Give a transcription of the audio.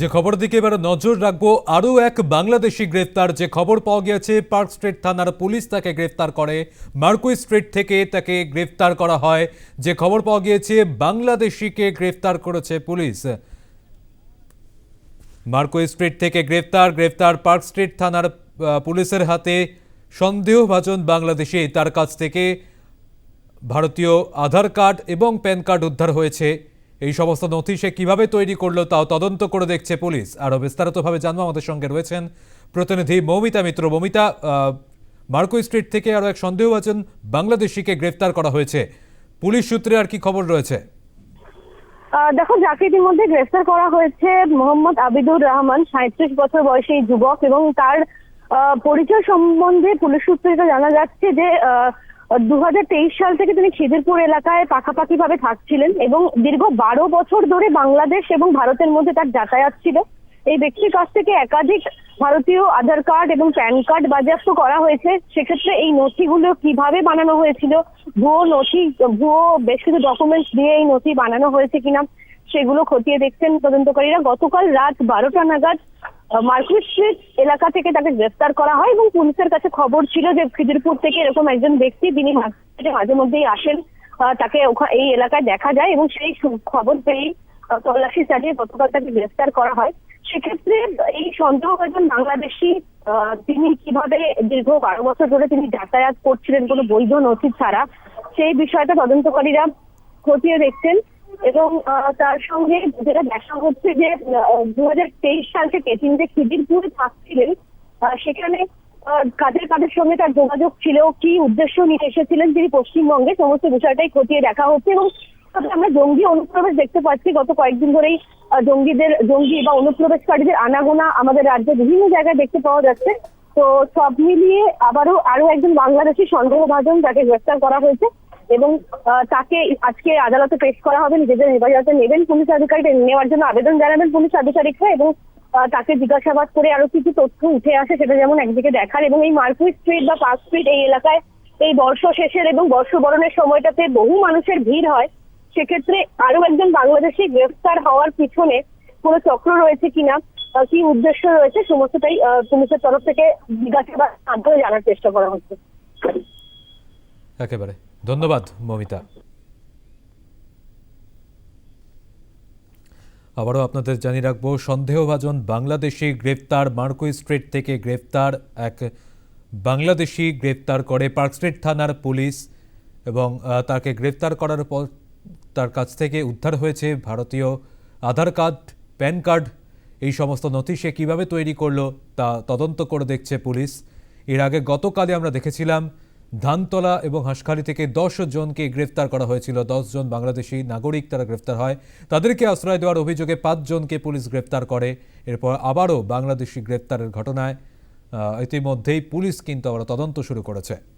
যে খবর দিকে এবার নজর রাখব, আরও এক বাংলাদেশি গ্রেফতার। যে খবর পাওয়া গিয়েছে, পার্ক স্ট্রিট থানার পুলিশ তাকে গ্রেফতার করে। মার্কুই স্ট্রিট থেকে তাকে গ্রেফতার করা হয়। যে খবর পাওয়া গিয়েছে, বাংলাদেশিকে গ্রেফতার করেছে পুলিশ। মার্কুই স্ট্রিট থেকে গ্রেফতার গ্রেফতার পার্ক স্ট্রিট থানার পুলিশের হাতে সন্দেহভাজন বাংলাদেশি। তার কাছ থেকে ভারতীয় আধার কার্ড এবং প্যান কার্ড উদ্ধার হয়েছে। এই সমস্ত নথি সে কীভাবে তৈরি করল তাও তদন্ত করে দেখছে পুলিশ। আরও বিস্তারিতভাবে জানব। আমাদের সঙ্গে রয়েছেন প্রতিনিধি মৌমিতা মিত্র। মৌমিতা মার্কো স্ট্রিট থেকে আরও এক সন্দেহভাজন বাংলাদেশিকে গ্রেফতার করা হয়েছে। পুলিশ সূত্রে আর কি খবর রয়েছে? দেখো, যাকে ইতিমধ্যে গ্রেফতার করা হয়েছে মোহাম্মদ আবিদুর রহমান সাঁত্রিশ বছর বয়সী যুবক এবং তার পরিচয় সম্বন্ধে পুলিশ সূত্রে জানা যাচ্ছে যে দুহাজার তেইশ সাল থেকে তিনি খিদিরপুর এলাকায় পাকাপাকি ভাবে থাকছিলেন এবং দীর্ঘ বারো বছর ধরে বাংলাদেশ এবং ভারতের মধ্যে তার যাতায়াত ছিল। এই ব্যক্তির কাছ থেকে একাধিক ভারতীয় আধার কার্ড এবং প্যান কার্ড বাজেয়াপ্ত করা হয়েছে। সেক্ষেত্রে এই নথিগুলো কীভাবে বানানো হয়েছিল? ভুয়ো নথি, ভুয়ো বেশ কিছু ডকুমেন্টস দিয়ে এই নথি বানানো হয়েছে কিনা, সেগুলো খতিয়ে দেখছেন তদন্তকারীরা। গতকাল রাত বারোটা নাগাদ মার্কুট স্ট্রিট এলাকা থেকে তাকে গ্রেফতার করা হয় এবং পুলিশের কাছে খবর ছিল যে খিদিরপুর থেকে এরকম একজন ব্যক্তি তিনি মাঝে মধ্যেই আসেন তাকে এই এলাকায় দেখা যায় এবং সেই খবর পেয়েই তল্লাশি চালিয়ে গতকাল তাকে গ্রেফতার করা হয়। সেক্ষেত্রে এই সন্দেহভাজন বাংলাদেশি আহ, তিনি কীভাবে দীর্ঘ বারো বছর ধরে তিনি যাতায়াত করছিলেন কোনো বৈধ নথি ছাড়া সেই বিষয়টা তদন্তকারীরা খতিয়ে দেখছেন। এবং তার সঙ্গে যেটা দেখা হচ্ছে যে দু হাজার তেইশ সাল থেকে তিনি যে খিদিরপুরে থাকছিলেন সেখানে কাদের কাদের সঙ্গে তার যোগাযোগ ছিল, কি উদ্দেশ্য নিয়ে এসেছিলেন তিনি পশ্চিমবঙ্গে, সমস্ত বিষয়টাই খতিয়ে দেখা হচ্ছে এবং আমরা জঙ্গি অনুপ্রবেশ দেখতে পাচ্ছি। গত কয়েকদিন ধরেই জঙ্গিদের, জঙ্গি বা অনুপ্রবেশকারীদের আনাগোনা আমাদের রাজ্যে বিভিন্ন জায়গায় দেখতে পাওয়া যাচ্ছে। তো সব মিলিয়ে আবারও আরও একজন বাংলাদেশি সন্দেহভাজন যাকে গ্রেফতার করা হয়েছে। এবং তাকে আজকে আদালতে পেশ করা হবে, নিজেদের হেফাজতে নেবেন, পুলিশ আধিকারিক নেওয়ার জন্য আবেদন জানাবেন পুলিশ আধিকারিকরা এবং তাকে জিজ্ঞাসাবাদ করে আরও কিছু তথ্য উঠে আসে সেটা যেমন একদিকে দেখার এবং এই মার্কুইট স্ট্রিট বা পার্ক স্ট্রিট এই এলাকায় এই বর্ষ শেষের এবং বর্ষবরণের সময়টাতে বহু মানুষের ভিড় হয়। সেক্ষেত্রে আরও একজন বাংলাদেশি গ্রেফতার হওয়ার পিছনে কোনো চক্র রয়েছে কিনা কি উদ্দেশ্য রয়েছে সমস্তটাই পুলিশের তরফ থেকে জিজ্ঞাসাবাদ মাধ্যমে জানার চেষ্টা করা হচ্ছে। একেবারে। ধন্যবাদ, মমিতা। আবারও আপনাদের জানিয়ে রাখব, সন্দেহভাজন বাংলাদেশি গ্রেফতার মার্কো স্ট্রিট থেকে গ্রেফতার এক বাংলাদেশি গ্রেফতার করে পার্ক স্ট্রিট থানার পুলিশ এবং তাকে গ্রেফতার করার পর তার কাছ থেকে উদ্ধার হয়েছে ভারতীয় আধার কার্ড, প্যান কার্ড। এই সমস্ত নথি সে কীভাবে তৈরি করল তা তদন্ত করে দেখছে পুলিশ। এর আগে গতকালে আমরা দেখেছিলাম ধানতলা এবং হাঁসখালি থেকে দশ জনকে গ্রেফতার করা হয়েছিল। জন বাংলাদেশি নাগরিক তারা গ্রেফতার হয়। তাদেরকে আশ্রয় দেওয়ার অভিযোগে পাঁচজনকে পুলিশ গ্রেফতার করে। এরপর আবারও বাংলাদেশি গ্রেফতারের ঘটনায় ইতিমধ্যেই পুলিশ কিন্তু আবার তদন্ত শুরু করেছে।